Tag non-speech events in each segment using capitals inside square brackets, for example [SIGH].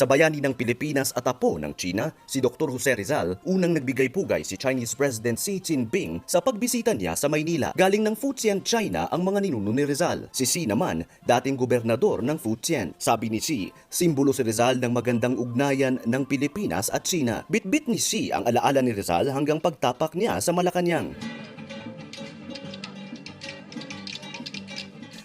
Sa bayani ng Pilipinas at apo ng China, si Dr. Jose Rizal, unang nagbigay pugay si Chinese President Xi Jinping sa pagbisita niya sa Maynila. Galing ng Fujian, China ang mga ninuno ni Rizal. Si Xi naman, dating gobernador ng Fujian. Sabi ni Xi, simbolo si Rizal ng magandang ugnayan ng Pilipinas at China. Bitbit ni Xi ang alaala ni Rizal hanggang pagtapak niya sa Malacanang.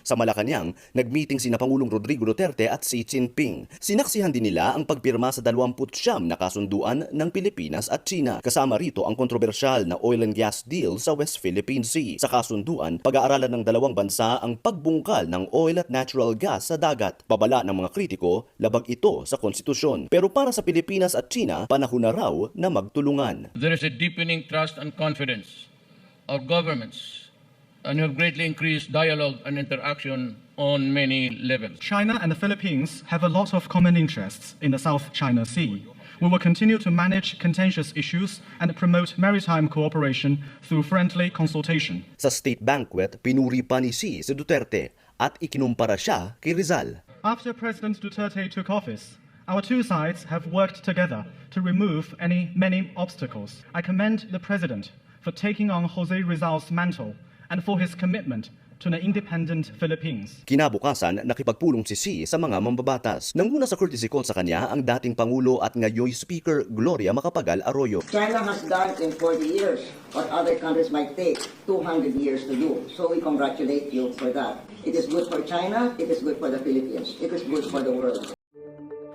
Sa Malacanang, nagmeeting sina Pangulong Rodrigo Duterte at Xi Jinping. Sinaksihan din nila ang pagpirma sa 29 na kasunduan ng Pilipinas at China. Kasama rito ang kontrobersyal na oil and gas deal sa West Philippine Sea. Sa kasunduan, pag-aaralan ng dalawang bansa ang pagbungkal ng oil at natural gas sa dagat. Babala ng mga kritiko, labag ito sa konstitusyon. Pero para sa Pilipinas at China, panahon na raw na magtulungan. There is a deepening trust and confidence of governments, and you have greatly increased dialogue and interaction on many levels. China and the Philippines have a lot of common interests in the South China Sea. We will continue to manage contentious issues and promote maritime cooperation through friendly consultation. Sa state banquet, pinuri pa ni Xi si Duterte at ikinumpara siya kay Rizal. After President Duterte took office, our two sides have worked together to remove any many obstacles. I commend the President for taking on Jose Rizal's mantle and for his commitment to an independent Philippines. Kinabukasan, nakipagpulong si Xi sa mga mambabatas. Nanguna sa courtesy call sa kanya ang dating Pangulo at ngayon Speaker Gloria Macapagal Arroyo. China has done in 40 years what other countries might take 200 years to do. So we congratulate you for that. It is good for China, it is good for the Philippines, it is good for the world.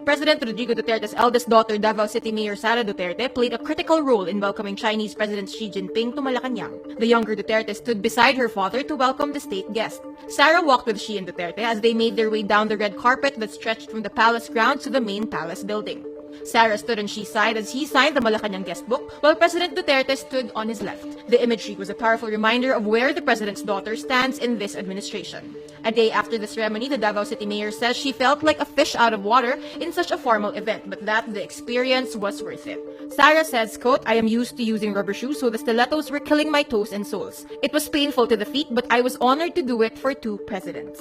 President Rodrigo Duterte's eldest daughter, Davao City Mayor Sara Duterte, played a critical role in welcoming Chinese President Xi Jinping to Malacanang. The younger Duterte stood beside her father to welcome the state guest. Sarah walked with Xi and Duterte as they made their way down the red carpet that stretched from the palace grounds to the main palace building. Sarah stood on Xi's side as he signed the Malacanang guest book, while President Duterte stood on his left. The imagery was a powerful reminder of where the president's daughter stands in this administration. A day after the ceremony, the Davao City mayor says she felt like a fish out of water in such a formal event, but that the experience was worth it. Sarah says, quote, I am used to using rubber shoes, so the stilettos were killing my toes and soles. It was painful to the feet, but I was honored to do it for two presidents.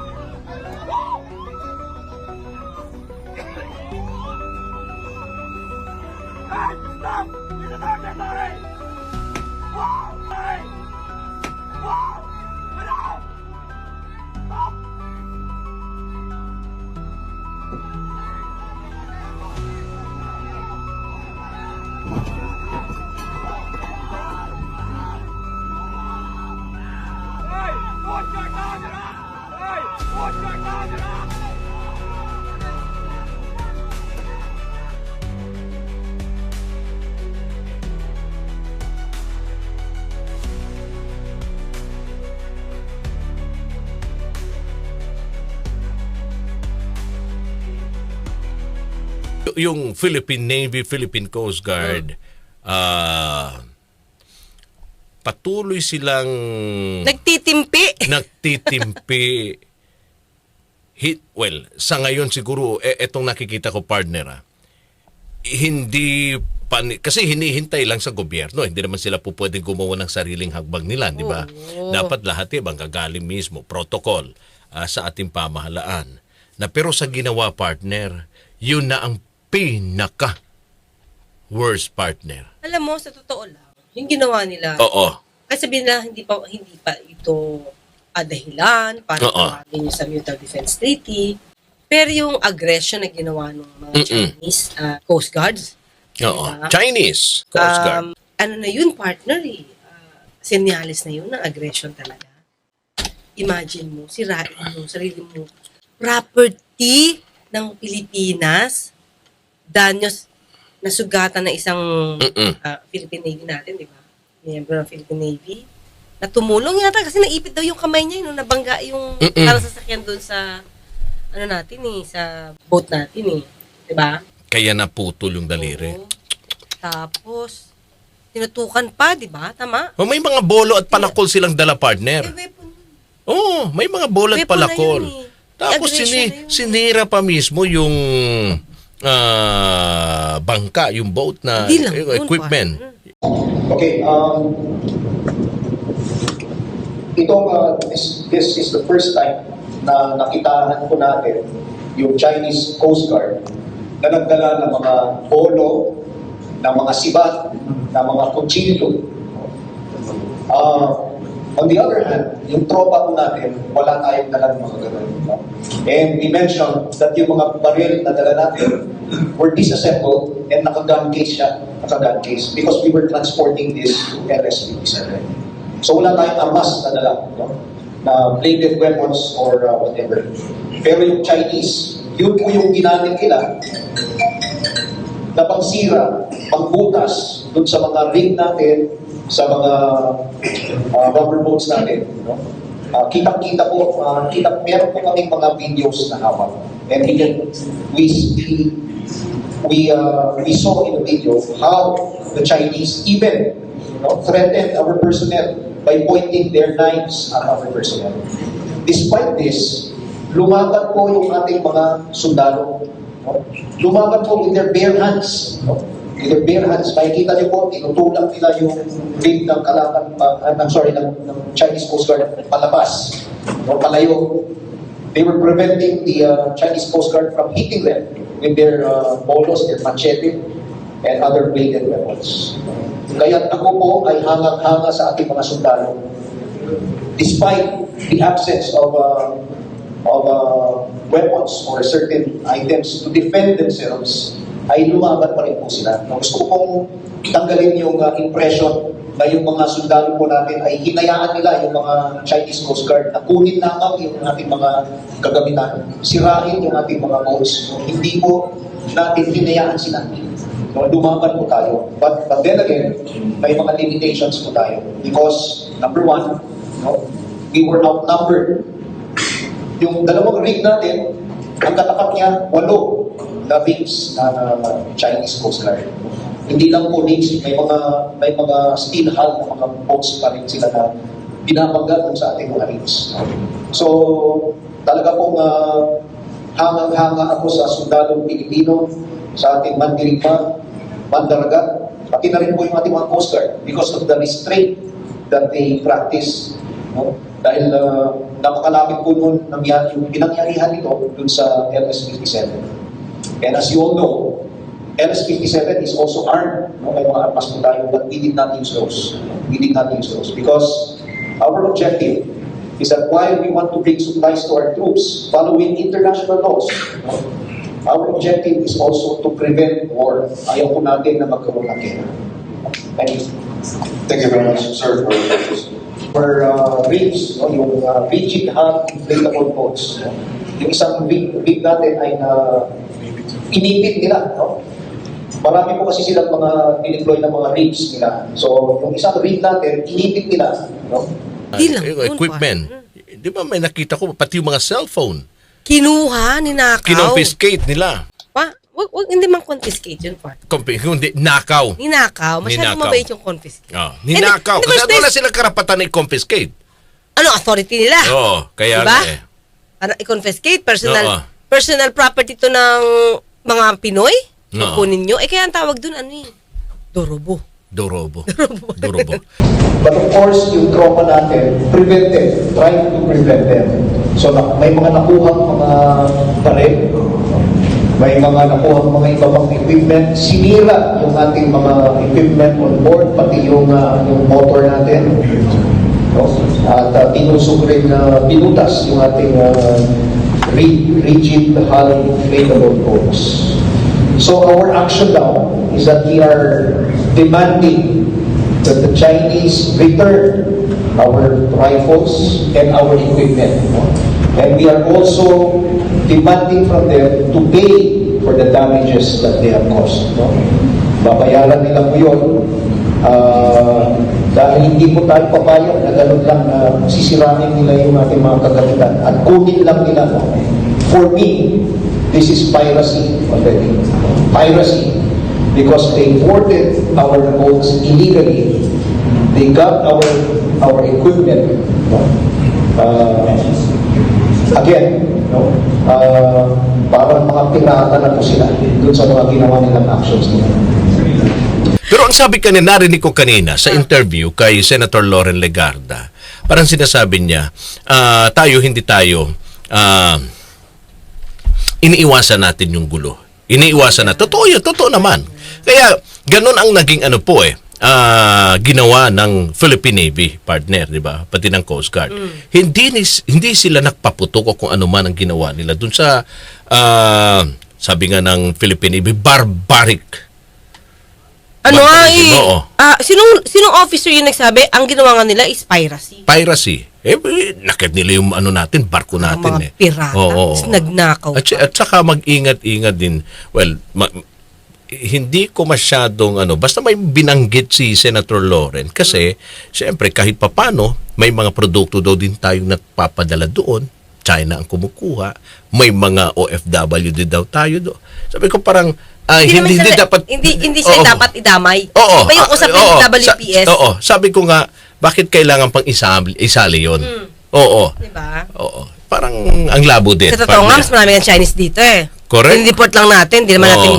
yung Philippine Navy, Philippine Coast Guard, ah patuloy silang Nagtitimpi. nagtitimpi. Hit, well, sa ngayon siguro, eh, etong nakikita ko partner, ah, hindi pani- kasi hinihintay lang sa gobyerno. Hindi naman sila po pwedeng gumawa ng sariling hagbag nila, di ba? Dapat lahat eh, gagaling mismo, protocol ah, sa ating pamahalaan. Na pero sa ginawa partner, yun na ang pinaka worst partner. Alam mo, sa totoo lang, yung ginawa nila, Oo. kasi sabihin na hindi pa, hindi pa ito ah, dahilan para Oo. tawagin sa Mutual Defense Treaty. Pero yung aggression na ginawa ng mga Mm-mm. Chinese ah, Coast Guards, Oo. Diba? Chinese Coast Guard. um, ano na yun, partner eh. Ah, sinyalis na yun ng aggression talaga. Imagine mo, sirain mo, sarili mo, property ng Pilipinas, danyos na isang Mm-mm. ah, Philippine Navy natin, di ba? Member ng Philippine Navy. Na tumulong yata kasi naipit daw yung kamay niya, nung nabangga yung Mm-mm. parang sasakyan doon sa ano natin eh, sa boat natin eh. Di ba? Kaya naputol yung daliri. Oo. Tapos, tinutukan pa, di ba? Tama? O, may mga bolo at palakol silang dala partner. Eh, weapon. Oo, may mga bolo at Weapon na palakol. yun eh. Tapos Aggression sini, yun eh. sinira pa mismo yung ah, bangka, yung boat na Hindi lang equipment. Okay, um, itong, uh, this, this is the first time na nakitahan po natin yung Chinese Coast Guard na nagdala ng mga polo, ng mga sibat, ng mga kutsilyo. Uh, on the other hand, yung tropa po natin, wala tayong dala ng mga ganun. And we mentioned that yung mga baril na dala natin were disassembled and naka-gun case siya, naka-gun case, because we were transporting this to LS-57. So wala tayong amas na dala, no? na bladed weapons or uh, whatever. Pero yung Chinese, yun po yung ginamit nila na pangsira, pangbutas dun sa mga rig natin, sa mga uh, rubber boats natin. No? Uh, kitang-kita po, uh, kita, meron po kaming mga videos na hawak. And we can, we, we, uh, we saw in the video how the Chinese even know, threatened our personnel by pointing their knives at our personnel. Despite this, lumaban po yung ating mga sundalo. No? Lumaban po with their bare hands. No? Bare hands. Makikita niyo po, tinutulak nila yung rig ng kalaban, uh, I'm sorry, ng, ng Chinese Coast Guard palabas. No? Palayo. They were preventing the uh, Chinese Coast Guard from hitting them with their uh, bolos, their machete, and other bladed weapons. Kaya ako po ay hangang-hanga sa ating mga sundalo. Despite the absence of uh, of uh, weapons or certain items to defend themselves, ay lumaban pa rin po sila. Gusto ko pong tanggalin yung uh, impression na yung mga sundalo po natin ay hinayaan nila yung mga Chinese Coast Guard na kunin lamang yung ating mga kagamitan, sirain yung ating mga boats. Hindi po natin hinayaan sila. No, lumaban po tayo. But, but then again, may mga limitations po tayo. Because, number one, no, we were outnumbered yung dalawang rig natin, ang katapat niya, walo rigs na Chinese Coast Guard. Hindi lang po rigs, may mga may mga steel hull na mga boats pa rin sila na binabangga sa ating mga rigs. So, talaga pong uh, hangang-hanga ako sa sundalong Pilipino, sa ating mandirigma, mandaragat, pati na rin po yung ating mga Coast Guard because of the restraint that they practice. No? Dahil uh, napakalapit po nun nangyari, yung pinangyarihan nito dun sa LS-57. And as you all know, LS-57 is also armed. No? May mga armas po tayo, but we did not use those. We did not use those because our objective is that while we want to bring supplies to our troops following international laws, no? our objective is also to prevent war. Ayaw po natin na magkaroon ng gera. Thank you. Thank you very much, sir, for this. for uh, rigs, no, yung uh, rigid hull inflatable boats. No? Yung isang rig, rig natin ay na inipit nila. No? Marami po kasi silang mga dineploy na mga rigs nila. So, yung isang rig natin, inipit nila. No? Di lang yun, equipment. Di ba may nakita ko, pati yung mga cellphone, Kinuha, ninakaw. kinompiscate nila. Pa, wag, wag, hindi man confiscate yun, partner. Kompi, hindi, nakaw. Ninakaw. Masyadong Ninakaw. mabait yung confiscate. Oh, ninakaw. Hindi, Kasi wala silang karapatan i-confiscate. Ano, authority nila? Oo, kaya Diba? nga eh. Para i-confiscate, personal Oo. personal property to ng mga Pinoy. Oo. Kukunin nyo. Eh, kaya ang tawag dun, ano eh, dorobo. Dorobo. [LAUGHS] Dorobo. But of course, yung trauma natin, prevented, trying to prevent them. So, na, may mga nakuha mga baril, may mga nakuha mga iba pang equipment, sinira yung ating mga equipment on board, pati yung, uh, yung motor natin. No? At uh, tinusok rin na pinutas yung ating uh, rigid hull inflatable boats. So our action now is that we are demanding that the Chinese return our rifles and our equipment. And we are also demanding from them to pay for the damages that they have caused. No? Babayaran nila po yun. Ah, dahil hindi po tayo papayag na ganun lang na sisiramin nila yung ating mga kagamitan at kunin lang nila. For me, this is piracy already. Piracy. because they boarded our boats illegally. They got our our equipment. Uh, again, no? Uh, parang mga pirata na po sila dun sa mga ginawa nilang actions nila. Pero ang sabi kanina, narinig ko kanina sa interview kay Senator Loren Legarda, parang sinasabi niya, ah, tayo, hindi tayo, ah, iniiwasan natin yung gulo. Iniiwasan na. Totoo yun, totoo naman. Kaya, ganun ang naging ano po eh, ah, ginawa ng Philippine Navy partner, di ba? Pati ng Coast Guard. Hindi nis- hindi sila nagpaputok o kung ano man ang ginawa nila dun sa ah, sabi nga ng Philippine Navy, barbaric Ano Barbarism, eh, oo. ah, sinong, sinong officer yung nagsabi, ang ginawa nga nila is piracy. piracy. Eh, eh, nakit nila yung ano natin, barko natin mga eh. pirata. Oo, oo, Tapos oo. nagnakaw At, at saka mag-ingat-ingat din. Well, ma- hindi ko masyadong ano, basta may binanggit si Senator Loren kasi syempre kahit papano may mga produkto daw din tayong nagpapadala doon. China ang kumukuha. May mga OFW din daw tayo doon. Sabi ko parang ah, Hindi, hindi, hindi sila- dapat hindi, hindi siya Oo. dapat idamay. Oo. Iba yung usapin ng Sa- WPS. oo. Sabi ko nga, bakit kailangan pang isali, isali yun? Oo. Diba? Oo. Parang ang labo din. Sa totoo nga, mas marami ng Chinese dito eh. Correct. Report lang natin, di naman Oo. natin,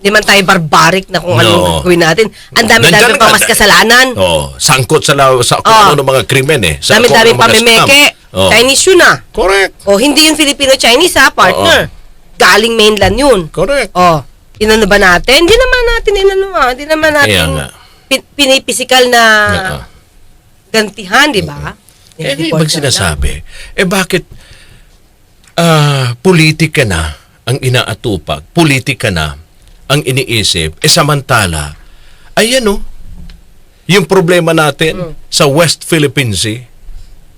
di naman tayo barbaric na kung No. anong gagawin natin. Ang dami-dami pa mas kasalanan. Oo. Sangkot sa, la- sa kung Oo. ano mga krimen eh. Sa Dami-dami pamimeke. scam. Oo. Chinese yun ah. Correct. O, hindi yun Filipino-Chinese ha, partner. Galing mainland yun. Correct. O, inano ba natin? Hindi naman natin inano ah. Hindi naman natin pin- pinipisikal na Oo. gantihan, di ba? Eh, di sinasabi? Eh, bakit ah politika na ang inaatupag, politika na ang iniisip, eh samantala, ayan o, yung problema natin sa West Philippine Sea,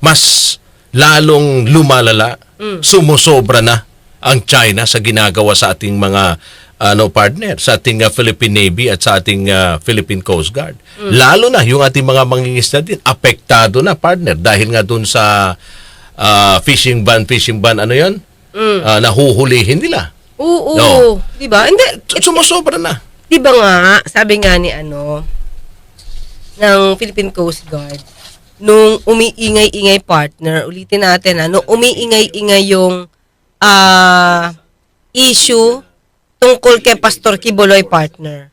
mas lalong lumalala, sumusobra na ang China sa ginagawa sa ating mga ano partner sa ating uh, Philippine Navy at sa ating uh, Philippine Coast Guard. Lalo na yung ating mga mangingisda din apektado na partner dahil nga dun sa uh, fishing ban fishing ban ano 'yon? Uh, nahuhulihin nila. Oo, No. di ba? Hindi, Sumusobra na. Di ba nga, sabi nga ni ano, ng Philippine Coast Guard, nung umiingay-ingay partner, ulitin natin ha, nung umiingay-ingay yung ah issue tungkol kay Pastor Kiboloy partner,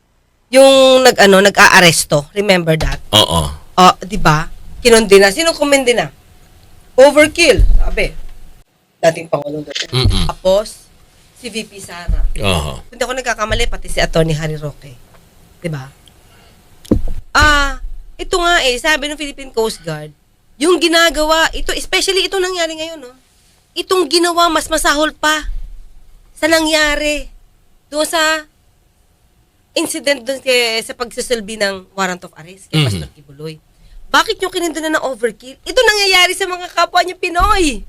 yung nag ano, nag-aaresto, remember that? Oo. Ah, di ba? Kinondena. Sino kumendena? Overkill, sabi. Dating Pangulong Duterte. Tapos, si VP Sara. Oo. Hindi ako nagkakamali, pati si Attorney Harry Roque. 'Di ba? Ah, ito nga eh, sabi ng Philippine Coast Guard, yung ginagawa, ito, especially ito nangyari ngayon, no? Itong ginawa, mas masahol pa sa nangyari doon sa incident doon kay, sa pagsasalbi ng warrant of arrest kay Mhm. Pastor Kibuloy. Bakit nyo kininduna ng overkill? Ito nangyayari sa mga kapwa niyo Pinoy.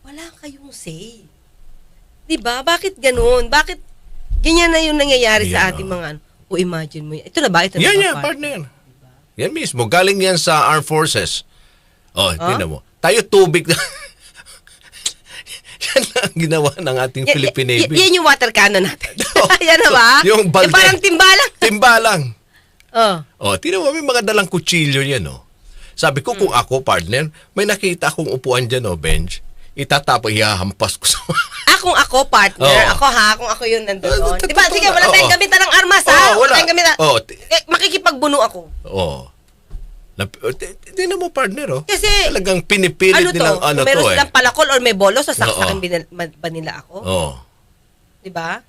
Wala kayong say. 'Di ba? Bakit ganoon? Bakit ganyan na yung nangyayari sa Yan, ating oh. mga ano? O imagine mo yan. Ito na ba? Ito na Yan ba, yan, partner. Yan mismo. Galing yan sa Armed Forces. Oh, tingnan mo. Tayo tubig na. [LAUGHS] yan lang ang ginawa ng ating Y- Philippine y- Navy. yan yung water cannon natin. [LAUGHS] Oh, [LAUGHS] yan na ba? yung balde. parang timbalang. Timbalang. Oh. Oh, tingnan mo, may mga dalang kutsilyo yan, oh. Sabi ko, kung ako, partner, may nakita akong upuan dyan, oh, bench. Itatapos, ihahampas ko sa... [LAUGHS] Ah, kung ako, partner, Oo. ako ha, kung ako yung nandun totoo Di ba? Sige, wala na. tayong Oo. gamitan ng armas, ha? Oo, Wala tayong gamitan. Oo, Eh, makikipagbuno ako. Lap- oh, ti- Tingnan mo, partner, oh. Kasi, Talagang pinipilit ano to? nilang ano kung meron to, eh. silang palakol or may bolo, sasaksakin Oo. binil- ma- ba nila ako? Oh. Di ba?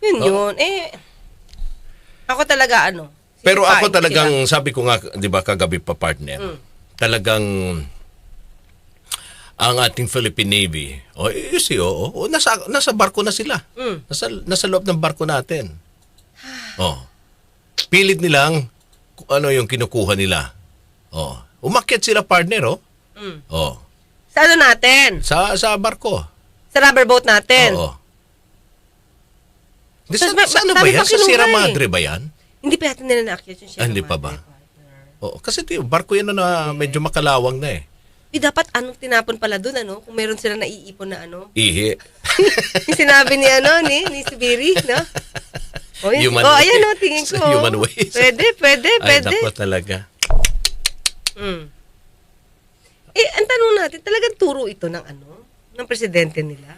Yun Oo. yun. Eh, ako talaga ano. Pero sisipain ako ko talagang, sabi ko nga, di ba, kagabi pa partner, Mm. talagang ang ating Philippine Navy, oh, you see, oh, oh, nasa, nasa barko na sila. Mm. Nasa, nasa loob ng barko natin. Oh. Pilit nilang ano yung kinukuha nila. Oh. Umakyat sila partner, oh. Mm. Oh. Sa ano natin? Sa, sa barko. Sa rubber boat natin. Oo. Di, sa, sa ano ba yan? Sa Sierra eh. Madre ba yan? Hindi pa natin nila na-accuse yung Sierra Ah, hindi pa Madre, ba? Oo, kasi tiyo, barko yan na medyo makalawang na eh. Eh, dapat anong tinapon pala doon, ano? Kung meron sila naiipon na ano. Ihi. [LAUGHS] Sinabi ni ano, ni, ni Sibiri, no? [LAUGHS] Oh, yun. Human oh, waste. ayan, no, tingin ko. Human waste. Pwede, pwede, Ay, pwede. naku talaga. Mm. Eh, ang tanong natin, talagang turo ito ng ano? Ng presidente nila?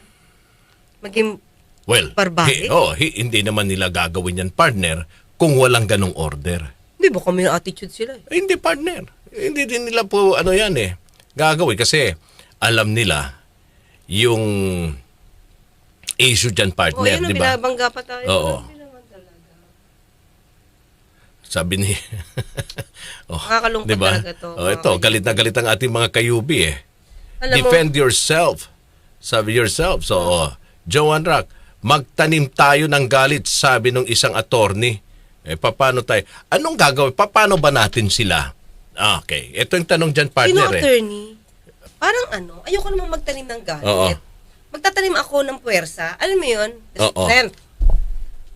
Maging, Well, Barbaric? hi- oh, hi- hindi naman nila gagawin yan partner kung walang ganong order. di ba kami attitude sila eh? Eh, hindi partner. Hindi din nila po ano yan eh. Gagawin kasi alam nila yung issue dyan partner, di ba? binabangga pa tayo. Oo. Sabi ni [LAUGHS] oh, Nakakalungkot di ba? talaga to, Oh, ito, galit na galit ang ating mga kayubi eh. Alam mo, Defend yourself. Sabi yourself. So, oh, Joan Rock, magtanim tayo ng galit, sabi ng isang attorney. Eh, paano tayo? Anong gagawin? Paano ba natin sila? Ah, Okay. Ito yung tanong dyan, sino partner eh. attorney? Parang ano, ayoko namang magtanim ng galit. Oo. Magtatanim ako ng puwersa. Alam mo yun? The Oo. strength.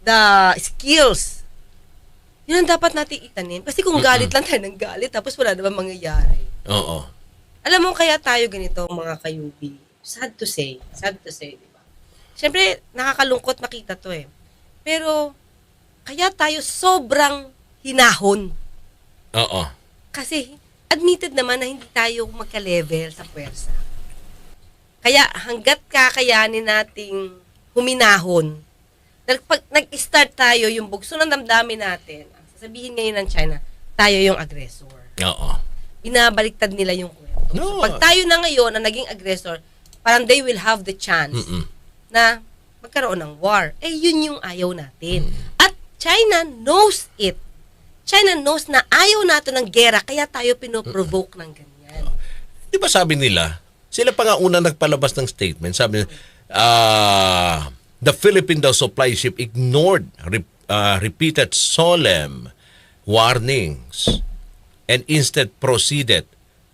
The skills. Yun ang dapat natin itanim. Kasi kung galit lang tayo ng galit, tapos wala naman mangyayari. Oo. Alam mo, kaya tayo ganito, mga kayubi. Sad to say. Sad to say, di ba? Siyempre, nakakalungkot makita to eh. Pero, kaya tayo sobrang hinahon. Oo. Kasi, admitted naman na hindi tayo magka-level sa puwersa. Kaya, hanggat kakayanin nating huminahon, pag nag-start tayo yung bugso ng damdamin natin, sasabihin ngayon ng China, tayo yung aggressor Oo. binabaliktad nila yung kwento. No. So, pag tayo na ngayon ang naging aggressor, parang they will have the chance Mm-mm. na magkaroon ng war. Eh, yun yung ayaw natin. At China knows it. China knows na ayaw natin ng gera, kaya tayo pinoprovoke ng ganyan. Di ba sabi nila, sila pa nga una nagpalabas ng statement, sabi nila, ah, the Philippine daw supply ship ignored re- ah, repeated solemn warnings and instead proceeded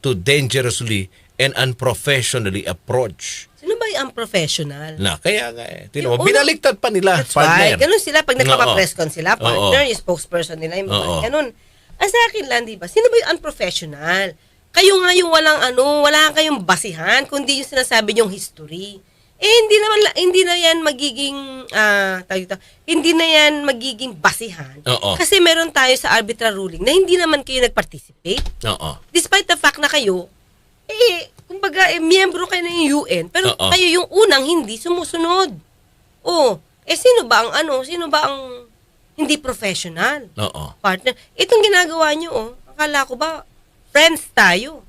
to dangerously and unprofessionally approach. Yung unprofessional? Na, kaya nga eh. Tinan mo, Yung binaliktad pa nila, That's right. partner. Ganun sila. Pag nagpapa-press con sila, partner, yung spokesperson nila, yung Oo. ganun. Ang sa akin lang, di ba? Sino ba yung unprofessional? Kayo nga yung walang ano, wala kayong basihan, kundi yung sinasabi yung history. Eh, hindi naman, hindi na yan magiging, ah, tawag dito, hindi na yan magiging basihan. Oo. Kasi meron tayo sa arbitral ruling na hindi naman kayo nag-participate. Oo. Despite the fact na kayo, eh, kumbaga, eh, miyembro kayo ng UN, pero Oo. kayo yung unang hindi sumusunod. Oh, eh sino ba ang ano, sino ba ang hindi professional? Oo. Partner, itong ginagawa nyo, oh, akala ko ba, friends tayo.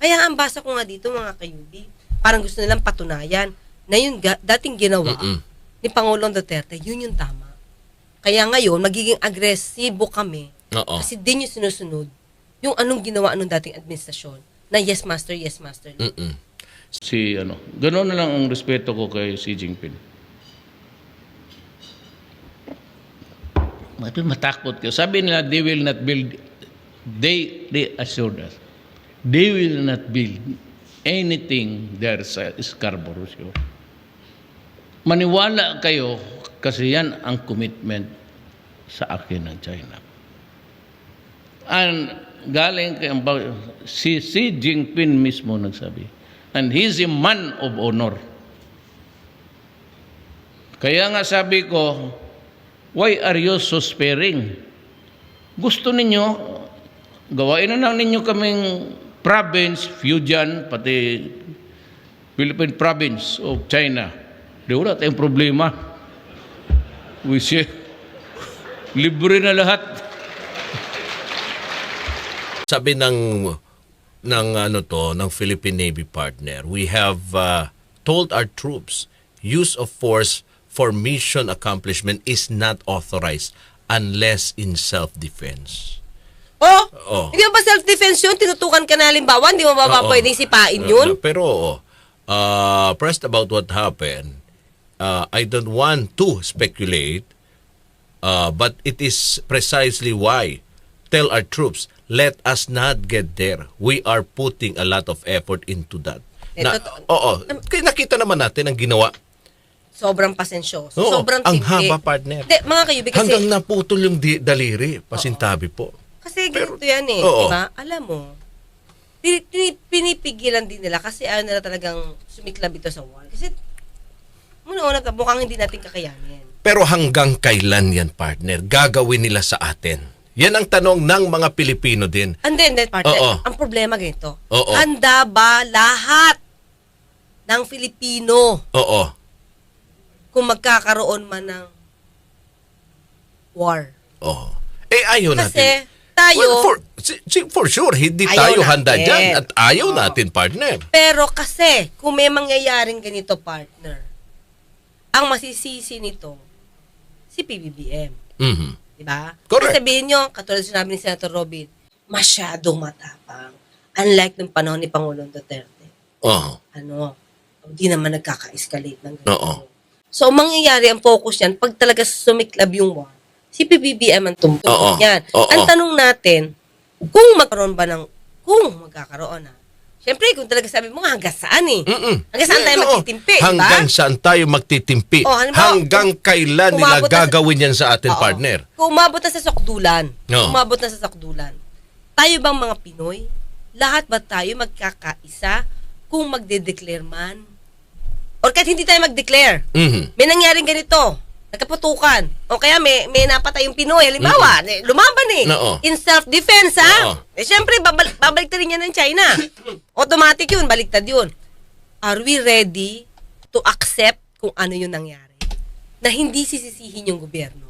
Kaya ang basa ko nga dito, mga kayubi, parang gusto nilang patunayan na yun ga- dating ginawa Mm-mm. ni Pangulong Duterte, yun yung tama. Kaya ngayon, magiging agresibo kami Oo. kasi di nyo sinusunod yung anong ginawa anong dating administrasyon na yes master, yes master. Mm-mm. Si ano, ganoon na lang ang respeto ko kay Xi Jinping. Mati matakot kayo. Sabi nila, they will not build, they, they assured us, they will not build anything there sa Scarborough Show. Maniwala kayo kasi yan ang commitment sa akin ng China. And galing kay si Xi Jinping mismo nagsabi. And he's a man of honor. Kaya nga sabi ko, why are you so sparing? Gusto ninyo, gawain na lang ninyo kaming province, Fujian, pati Philippine province of China. Di wala tayong problema. We share. [LAUGHS] Libre na lahat. Sabi ng ng ano to ng Philippine Navy partner, we have uh, told our troops use of force for mission accomplishment is not authorized unless in self-defense. Oh, Oh. hindi ba self-defense yun? Tinutukan ka na halimbawa, hindi mo ba ba Oo. pwedeng sipain yun? uh, pero uh, pressed about what happened, uh, I don't want to speculate, uh, but it is precisely why tell our troops, let us not get there. We are putting a lot of effort into that. Eh, Na, oo, nakita naman natin ang ginawa. Sobrang pasensyoso. Oo, sobrang ang tindi. haba, partner. Hindi, mga kayubi, kasi, Hanggang naputol yung di- daliri, pasintabi po. kasi Pero- ganito yan eh, Oo. di ba? Alam mo, pini- pini- pinipigilan din nila kasi ayaw nila talagang sumiklab ito sa war. Kasi, muna-una, mukhang hindi natin kakayanin. Pero hanggang kailan yan, partner? Gagawin nila sa atin? Yan ang tanong ng mga Pilipino din. And then, then partner, Oo. ang problema ganito. Oo. Handa ba lahat ng Filipino Oo. kung magkakaroon man ng war? Oo. Eh, ayaw natin. Kasi tayo, Well, for, si- si- for sure, hindi Ayaw tayo handa natin. dyan. At ayaw natin, partner. pero kasi kung may mangyayaring ganito partner, ang masisisi nito, si PBBM. Mhm. Di ba? Correct. Kasi sabihin nyo, katulad sinabi ni Senator Robin, masyadong matapang. Unlike nung panahon ni Pangulong Duterte. Oo. Ano, hindi naman nagkaka-escalate ng ganito. Oo. So, ang mangyayari, ang focus yan, pag talaga sumiklab yung war, si PBBM ang Oo. tumutulong yan. Oo. Ang tanong natin, kung magkaroon ba ng, kung magkakaroon na, Siyempre, kung talaga sabi mo, hanggang saan eh? Mm-mm. Hanggang saan tayo Oo. magtitimpi, ba? Hanggang saan tayo magtitimpi? Oh, halimbawa, hanggang kailan nila umabot na sa- gagawin yan sa atin, Oo. partner? Kung umabot na sa sakdulan, Oo. umabot na sa sakdulan, tayo bang mga Pinoy, lahat ba tayo magkakaisa kung magde-declare man? Or kahit hindi tayo mag-declare, Mhm. may nangyaring ganito, nagkaputukan, o kaya may, may napatay yung Pinoy, halimbawa, eh, lumaban eh, Oo. in self-defense ha, Oo. eh syempre, babal, babaliktad rin yan ng China. Automatic yun, baliktad yun. Are we ready to accept kung ano yung nangyari? Na hindi sisisihin yung gobyerno.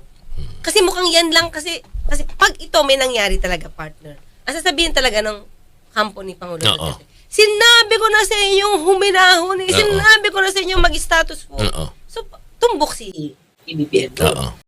Kasi mukhang yan lang kasi, kasi pag ito may nangyari talaga, partner, ang sasabihin talaga ng kampo ni Pangulo Oo. Duterte, sinabi ko na sa inyong huminahon, eh, sinabi ko na sa inyong mag-status quo. So, tumbok si PBBM. doon. Oo.